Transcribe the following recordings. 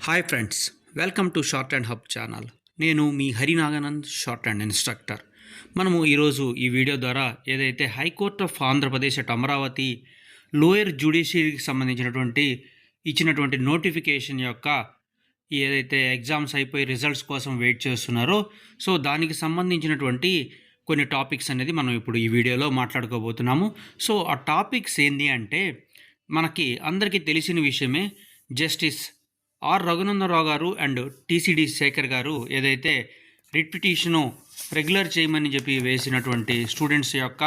Hi friends welcome to shorthand hub channel నేను మీ Harinaganand shorthand instructor మనము ఈరోజు ఈ వీడియో ద్వారా ఏదైతే high court of Andhra Pradesh at Amaravati lower జ్యుడిషియరీకి సంబంధించినటువంటి ఇచ్చినటువంటి నోటిఫికేషన్ యొక్క ఏదైతే ఎగ్జామ్స్ అయిపోయి రిజల్ట్స్ కోసం వెయిట్ చేస్తున్నారో సో దానికి సంబంధించినటువంటి కొన్ని టాపిక్స్ అనేది మనం ఇప్పుడు ఈ వీడియోలో మాట్లాడుకోబోతున్నాము. సో ఆ టాపిక్స్ ఏంటి అంటే మనకి అందరికీ తెలిసిన విషయమే జస్టిస్ ఆర్ రఘునందరావు గారు అండ్ టీసీడీ శేఖర్ గారు ఏదైతే రిట్ పిటిషను రెగ్యులర్ చేయమని చెప్పి వేసినటువంటి స్టూడెంట్స్ యొక్క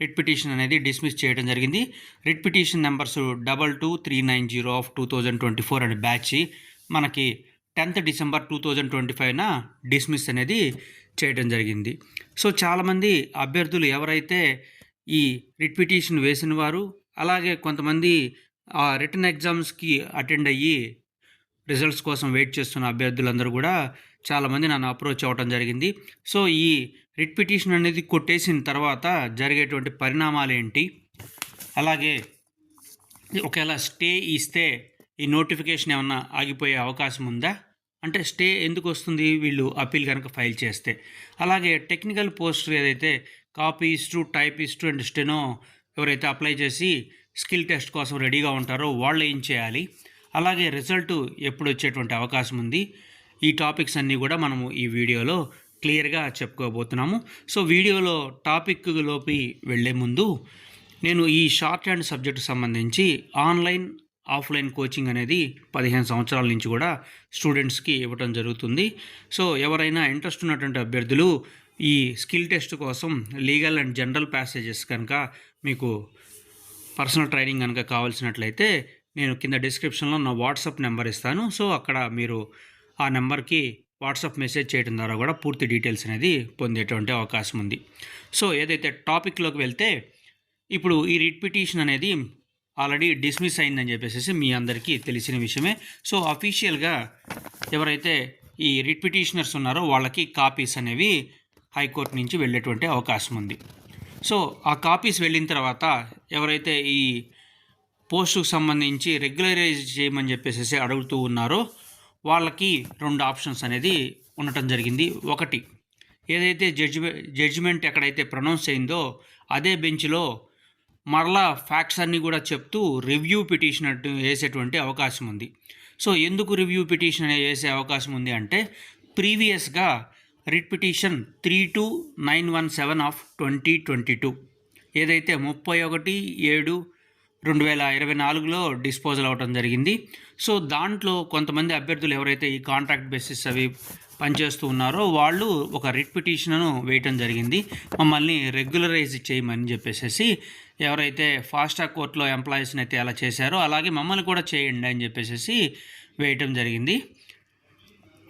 రిట్ పిటిషన్ అనేది డిస్మిస్ చేయడం జరిగింది. Writ petition numbers double two three nine zero of two thousand twenty four అనే బ్యాచ్ మనకి tenth December two thousand twenty ఫైవ్న dismiss అనేది చేయడం జరిగింది. సో చాలామంది అభ్యర్థులు ఎవరైతే ఈ రిట్ పిటిషన్ వేసిన వారు అలాగే కొంతమంది ఆ రిటర్న్ ఎగ్జామ్స్కి అటెండ్ అయ్యి రిజల్ట్స్ కోసం వెయిట్ చేస్తున్న అభ్యర్థులందరూ కూడా చాలామంది నన్ను అప్రోచ్ అవ్వడం జరిగింది. సో ఈ రిట్ పిటిషన్ అనేది కొట్టేసిన తర్వాత జరిగేటువంటి పరిణామాలు ఏంటి? అలాగే ఒకవేళ స్టే ఇస్తే ఈ నోటిఫికేషన్ ఏమన్నా ఆగిపోయే అవకాశం ఉందా? అంటే స్టే ఎందుకు వస్తుంది? వీళ్ళు అప్పీల్ కనుక ఫైల్ చేస్తే. అలాగే టెక్నికల్ పోస్ట్ ఏదైతే కాపీస్టు టైపిస్టు అండ్ స్టెనో ఎవరైతే అప్లై చేసి స్కిల్ టెస్ట్ కోసం రెడీగా ఉంటారో వాళ్ళు ఏం చేయాలి? అలాగే రిజల్ట్ ఎప్పుడు వచ్చేటువంటి అవకాశం ఉంది. ఈ టాపిక్స్ అన్నీ కూడా మనము ఈ వీడియోలో క్లియర్గా చెప్పుకోబోతున్నాము. సో వీడియోలో టాపిక్లోపి వెళ్ళే ముందు నేను ఈ షార్ట్ హ్యాండ్ సబ్జెక్టు సంబంధించి ఆన్లైన్ ఆఫ్లైన్ కోచింగ్ అనేది పదిహేను సంవత్సరాల నుంచి కూడా స్టూడెంట్స్కి ఇవ్వటం జరుగుతుంది. సో ఎవరైనా ఇంట్రెస్ట్ ఉన్నటువంటి అభ్యర్థులు ఈ స్కిల్ టెస్ట్ కోసం లీగల్ అండ్ జనరల్ ప్యాసేజెస్ కనుక మీకు పర్సనల్ ట్రైనింగ్ కనుక కావాల్సినట్లయితే నేను కింద డిస్క్రిప్షన్లో నా వాట్సాప్ నెంబర్ ఇస్తాను. సో అక్కడ మీరు ఆ నెంబర్కి వాట్సాప్ మెసేజ్ చేయడం ద్వారా కూడా పూర్తి డీటెయిల్స్ అనేది పొందేటువంటి అవకాశం ఉంది. సో ఏదైతే టాపిక్లోకి వెళ్తే ఇప్పుడు ఈ రిట్ పిటిషన్ అనేది ఆల్రెడీ డిస్మిస్ అయిందని చెప్పేసి మీ అందరికీ తెలిసిన విషయమే. సో అఫీషియల్గా ఎవరైతే ఈ రిట్ పిటిషనర్స్ ఉన్నారో వాళ్ళకి కాపీస్ అనేవి హైకోర్టు నుంచి వెళ్ళేటువంటి అవకాశం ఉంది. సో ఆ కాపీస్ వెళ్ళిన తర్వాత ఎవరైతే ఈ పోస్టుకు సంబంధించి రెగ్యులరైజ్ చేయమని చెప్పేసి అడుగుతూ ఉన్నారో. వాళ్ళకి రెండు ఆప్షన్స్ అనేది ఉండటం జరిగింది. ఒకటి ఏదైతే జడ్జిమె జడ్జిమెంట్ ఎక్కడైతే ప్రొనౌన్స్ అయిందో అదే బెంచ్లో మరలా ఫ్యాక్ట్స్ అన్నీ కూడా చెప్తూ రివ్యూ పిటిషన్ వేసేటువంటి అవకాశం ఉంది. సో ఎందుకు రివ్యూ పిటిషన్ అనేది వేసే అవకాశం ఉంది అంటే ప్రీవియస్గా writ petition three two nine one seven of twenty twenty two ఏదైతే ముప్పై ఒకటి ఏడు రెండు వేల ఇరవై నాలుగులో డిస్పోజల్ అవ్వడం జరిగింది. సో దాంట్లో కొంతమంది అభ్యర్థులు ఎవరైతే ఈ కాంట్రాక్ట్ బేసిస్ అవి పనిచేస్తూ ఉన్నారో వాళ్ళు ఒక రిట్ పిటిషన్ను వేయటం జరిగింది. మమ్మల్ని రెగ్యులరైజ్ చేయమని చెప్పేసి ఎవరైతే ఫాస్టాగ్ కోర్టులో ఎంప్లాయీస్ని అయితే అలా చేశారో అలాగే మమ్మల్ని కూడా చేయండి అని చెప్పేసి వేయటం జరిగింది.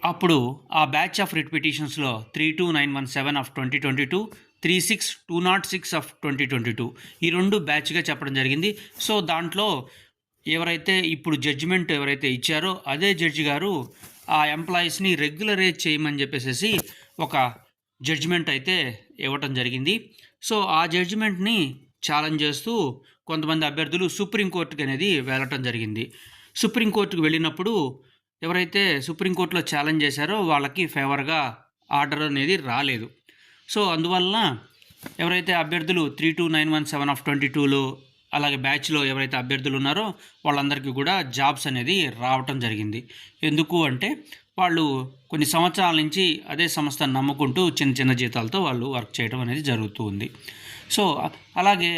అప్పుడు ఆ batch of writ పిటిషన్స్లో three two nine one seven of twenty twenty two three six two nought six of twenty twenty two. ఈ రెండు బ్యాచ్గా చెప్పడం జరిగింది. సో దాంట్లో ఎవరైతే ఇప్పుడు జడ్జిమెంట్ ఎవరైతే ఇచ్చారో అదే జడ్జి గారు ఆ ఎంప్లాయీస్ని రెగ్యులరైజ్ చేయమని చెప్పేసి ఒక జడ్జిమెంట్ అయితే ఇవ్వటం జరిగింది. సో ఆ జడ్జిమెంట్ని ఛాలెంజ్ చేస్తూ కొంతమంది అభ్యర్థులు సుప్రీంకోర్టుకి అనేది వెళ్ళటం జరిగింది. సుప్రీంకోర్టుకు వెళ్ళినప్పుడు ఎవరైతే సుప్రీంకోర్టులో ఛాలెంజ్ చేశారో వాళ్ళకి ఫేవర్గా ఆర్డర్ అనేది రాలేదు. సో అందువల్ల ఎవరైతే అభ్యర్థులు three two nine one seven of twenty టూలో అలాగే బ్యాచ్లో ఎవరైతే అభ్యర్థులు ఉన్నారో వాళ్ళందరికీ కూడా జాబ్స్ అనేది రావటం జరిగింది. ఎందుకు అంటే వాళ్ళు కొన్ని సంవత్సరాల నుంచి అదే సంస్థను నమ్ముకుంటూ చిన్న చిన్న జీతాలతో వాళ్ళు వర్క్ చేయడం అనేది జరుగుతూ ఉంది. సో అలాగే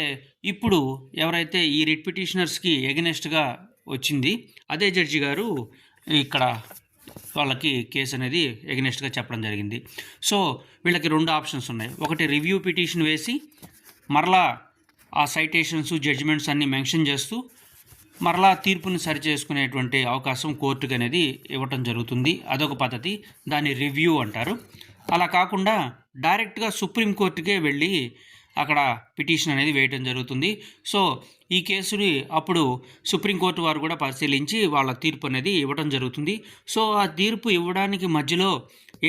ఇప్పుడు ఎవరైతే ఈ రిట్ పిటిషనర్స్కి ఎగనెస్ట్గా వచ్చింది అదే జడ్జి గారు ఇక్కడ వాళ్ళకి కేసు అనేది ఎగనెస్ట్గా చెప్పడం జరిగింది. సో వీళ్ళకి రెండు ఆప్షన్స్ ఉన్నాయి. ఒకటి రివ్యూ పిటిషన్ వేసి మరలా ఆ సైటేషన్స్ జడ్జిమెంట్స్ అన్నీ మెన్షన్ చేస్తూ మరలా తీర్పుని సరి చేసుకునేటువంటి అవకాశం కోర్టుకి అనేది ఇవ్వటం జరుగుతుంది. అదొక పద్ధతి. దాన్ని రివ్యూ అంటారు. అలా కాకుండా డైరెక్ట్గా సుప్రీంకోర్టుకే వెళ్ళి అక్కడ పిటిషన్ అనేది వేయటం జరుగుతుంది. సో ఈ కేసుని అప్పుడు సుప్రీంకోర్టు వారు కూడా పరిశీలించి వాళ్ళ తీర్పు అనేది ఇవ్వడం జరుగుతుంది. సో ఆ తీర్పు ఇవ్వడానికి మధ్యలో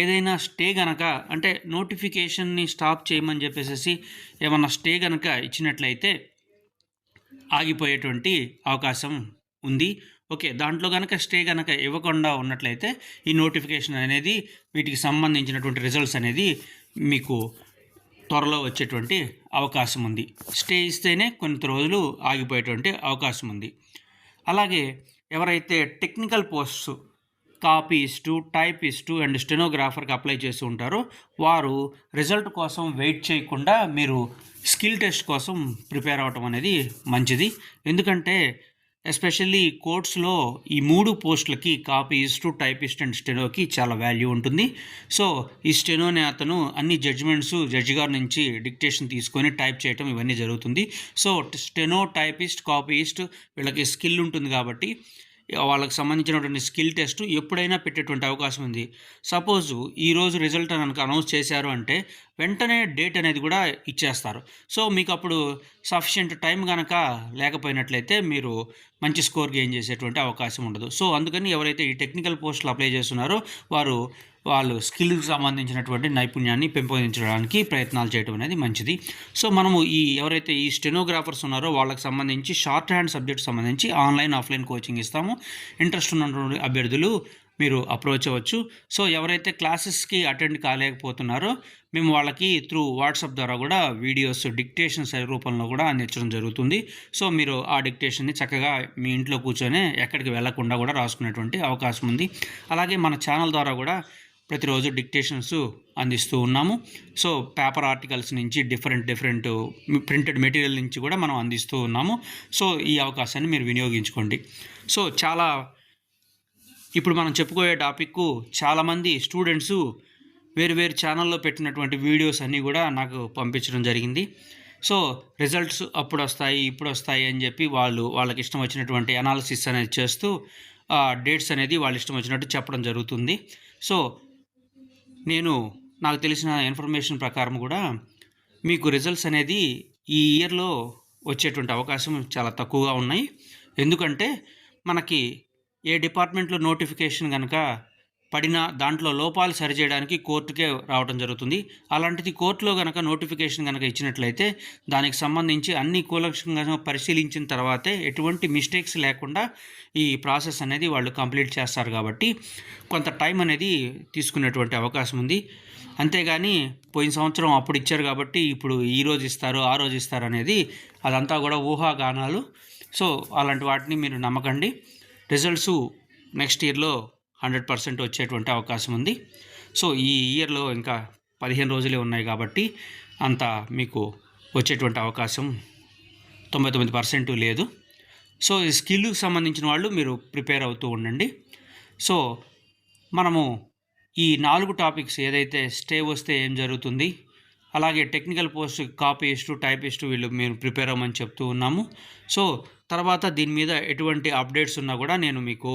ఏదైనా స్టే గనక అంటే నోటిఫికేషన్ని స్టాప్ చేయమని చెప్పేసి ఏమన్నా స్టే గనక ఇచ్చినట్లయితే ఆగిపోయేటువంటి అవకాశం ఉంది. ఓకే దాంట్లో కనుక స్టే కనుక ఇవ్వకుండా ఉన్నట్లయితే ఈ నోటిఫికేషన్ అనేది వీటికి సంబంధించినటువంటి రిజల్ట్స్ అనేది మీకు త్వరలో వచ్చేటువంటి అవకాశం ఉంది. స్టే ఇస్తేనే కొంత రోజులు ఆగిపోయేటువంటి అవకాశం ఉంది. అలాగే ఎవరైతే technical posts copyist typist and స్టెనోగ్రాఫర్కి apply చేసి ఉంటారో వారు రిజల్ట్ కోసం వెయిట్ చేయకుండా మీరు స్కిల్ టెస్ట్ కోసం ప్రిపేర్ అవ్వటం అనేది మంచిది. ఎందుకంటే ఎస్పెషల్లీ కోర్ట్స్లో ఈ మూడు పోస్టులకి కాపీస్ట్ టైపిస్ట్ అండ్ స్టెనోకి చాలా వాల్యూ ఉంటుంది. సో ఈ స్టెనోనే అతను అన్ని జడ్జిమెంట్స్ జడ్జి గారి నుంచి డిక్టేషన్ తీసుకొని టైప్ చేయటం ఇవన్నీ జరుగుతుంది. సో స్టెనో టైపిస్ట్ కాపీస్ట్ వీళ్ళకి స్కిల్ ఉంటుంది కాబట్టి వాళ్ళకి సంబంధించినటువంటి స్కిల్ టెస్ట్ ఎప్పుడైనా పెట్టేటువంటి అవకాశం ఉంది. సపోజ్ ఈరోజు రిజల్ట్ అని అనౌన్స్ చేశారు అంటే వెంటనే డేట్ అనేది కూడా ఇచ్చేస్తారు. సో మీకు అప్పుడు సఫిషియంట్ టైం కనుక లేకపోయినట్లయితే మీరు మంచి స్కోర్ గెయిన్ చేసేటువంటి అవకాశం ఉండదు. సో అందుకని ఎవరైతే ఈ టెక్నికల్ పోస్టులు అప్లై చేస్తున్నారో వారు వాళ్ళు స్కిల్కి సంబంధించినటువంటి నైపుణ్యాన్ని పెంపొందించడానికి ప్రయత్నాలు చేయడం అనేది మంచిది. సో మనము ఈ ఎవరైతే ఈ స్టెనోగ్రాఫర్స్ ఉన్నారో వాళ్ళకి సంబంధించి షార్ట్ హ్యాండ్ సబ్జెక్ట్ సంబంధించి ఆన్లైన్ ఆఫ్లైన్ కోచింగ్ ఇస్తాము. ఇంట్రెస్ట్ ఉన్నటువంటి అభ్యర్థులు మీరు అప్రోచ్ అవ్వచ్చు. సో ఎవరైతే క్లాసెస్కి అటెండ్ కాలేకపోతున్నారో మేము వాళ్ళకి త్రూ వాట్సాప్ ద్వారా కూడా వీడియోస్ డిక్టేషన్స్ రూపంలో కూడా అందించడం జరుగుతుంది. సో మీరు ఆ డిక్టేషన్ని చక్కగా మీ ఇంట్లో కూర్చొని ఎక్కడికి వెళ్ళకుండా కూడా రాసుకునేటువంటి అవకాశం ఉంది. అలాగే మన ఛానల్ ద్వారా కూడా ప్రతిరోజు డిక్టేషన్స్ అందిస్తూ ఉన్నాము. సో పేపర్ ఆర్టికల్స్ నుంచి డిఫరెంట్ డిఫరెంట్ ప్రింటెడ్ మెటీరియల్ నుంచి కూడా మనం అందిస్తూ ఉన్నాము. సో ఈ అవకాశాన్ని మీరు వినియోగించుకోండి. సో చాలా ఇప్పుడు మనం చెప్పుకోయే టాపిక్ చాలామంది స్టూడెంట్స్ వేరు వేరు ఛానల్లో పెట్టినటువంటి వీడియోస్ అన్నీ కూడా నాకు పంపించడం జరిగింది. సో రిజల్ట్స్ అప్పుడు వస్తాయి ఇప్పుడు వస్తాయి అని చెప్పి వాళ్ళు వాళ్ళకి ఇష్టం వచ్చినటువంటి అనాలిసిస్ అనేది చేస్తూ డేట్స్ అనేది వాళ్ళ ఇష్టం వచ్చినట్టు చెప్పడం జరుగుతుంది. సో నేను నాకు తెలిసిన ఇన్ఫర్మేషన్ ప్రకారం కూడా మీకు రిజల్ట్స్ అనేది ఈ ఇయర్లో వచ్చేటువంటి అవకాశం చాలా తక్కువగా ఉన్నాయి. ఎందుకంటే మనకి ఏ డిపార్ట్మెంట్లో నోటిఫికేషన్ కనుక పడిన దాంట్లో లోపాలు సరిచేయడానికి కోర్టుకే రావడం జరుగుతుంది. అలాంటిది కోర్టులో కనుక నోటిఫికేషన్ కనుక ఇచ్చినట్లయితే దానికి సంబంధించి అన్ని కూలక్షంగా పరిశీలించిన తర్వాతే ఎటువంటి మిస్టేక్స్ లేకుండా ఈ ప్రాసెస్ అనేది వాళ్ళు కంప్లీట్ చేస్తారు కాబట్టి కొంత టైం అనేది తీసుకునేటువంటి అవకాశం ఉంది. అంతేగాని పోయిన సంవత్సరం అప్పుడు ఇచ్చారు కాబట్టి ఇప్పుడు ఈ రోజు ఇస్తారు ఆ రోజు ఇస్తారు అనేది అదంతా కూడా ఊహాగానాలు. సో అలాంటి వాటిని మీరు నమ్మకండి. రిజల్ట్స్ నెక్స్ట్ ఇయర్లో హండ్రెడ్ పర్సెంట్ వచ్చేటువంటి అవకాశం ఉంది. సో ఈ ఇయర్లో ఇంకా పదిహేను రోజులే ఉన్నాయి కాబట్టి అంత మీకు వచ్చేటువంటి అవకాశం తొంభై తొమ్మిది పర్సెంట్ లేదు. సో ఈ స్కిల్కి సంబంధించిన వాళ్ళు మీరు ప్రిపేర్ అవుతూ ఉండండి. సో మనము ఈ నాలుగు టాపిక్స్ ఏదైతే స్టే వస్తే ఏం జరుగుతుంది అలాగే టెక్నికల్ పోస్ట్ టైప్ టైపిస్ట్ వీళ్ళు మేము ప్రిపేర్ అవ్వమని చెప్తూ ఉన్నాము. సో తర్వాత దీని మీద ఎటువంటి అప్డేట్స్ ఉన్నా కూడా నేను మీకు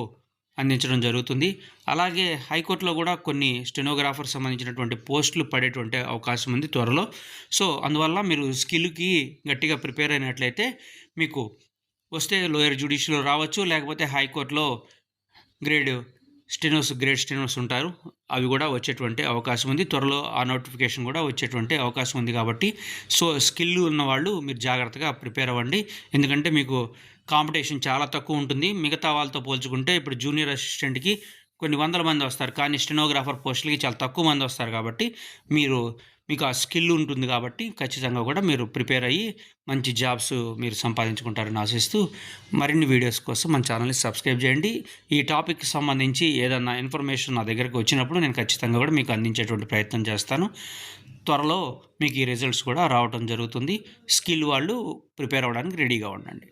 అందించడం జరుగుతుంది. అలాగే హైకోర్టులో కూడా కొన్ని స్టెనోగ్రాఫర్ సంబంధించినటువంటి పోస్టులు పడేటువంటి అవకాశం ఉంది త్వరలో. సో అందువల్ల మీరు స్కిల్కి గట్టిగా ప్రిపేర్ అయినట్లయితే మీకు వస్తే లోయర్ జ్యుడిషియల్ రావచ్చు లేకపోతే హైకోర్టులో గ్రేడ్ స్టెనోస్ గ్రేట్ స్టెనోస్ ఉంటారు. అవి కూడా వచ్చేటువంటి అవకాశం ఉంది. త్వరలో ఆ నోటిఫికేషన్ కూడా వచ్చేటువంటి అవకాశం ఉంది కాబట్టి సో స్కిల్ ఉన్న వాళ్ళు మీరు జాగ్రత్తగా ప్రిపేర్ అవ్వండి. ఎందుకంటే మీకు కాంపిటీషన్ చాలా తక్కువ ఉంటుంది. మిగతా వాళ్ళతో పోల్చుకుంటే ఇప్పుడు జూనియర్ అసిస్టెంట్కి కొన్ని వందల మంది వస్తారు. కానీ స్టెనోగ్రాఫర్ పోస్టులకి చాలా తక్కువ మంది వస్తారు కాబట్టి మీరు మీకు ఆ స్కిల్ ఉంటుంది కాబట్టి ఖచ్చితంగా కూడా మీరు ప్రిపేర్ అయ్యి మంచి జాబ్స్ మీరు సంపాదించుకుంటారని ఆశిస్తూ మరిన్ని వీడియోస్ కోసం మన ఛానల్ని సబ్స్క్రైబ్ చేయండి. ఈ టాపిక్కి సంబంధించి ఏదన్నా ఇన్ఫర్మేషన్ నా దగ్గరకు వచ్చినప్పుడు నేను ఖచ్చితంగా కూడా మీకు అందించేటువంటి ప్రయత్నం చేస్తాను. త్వరలో మీకు ఈ రిజల్ట్స్ కూడా రావడం జరుగుతుంది. స్కిల్ వాళ్ళు ప్రిపేర్ అవ్వడానికి రెడీగా ఉండండి.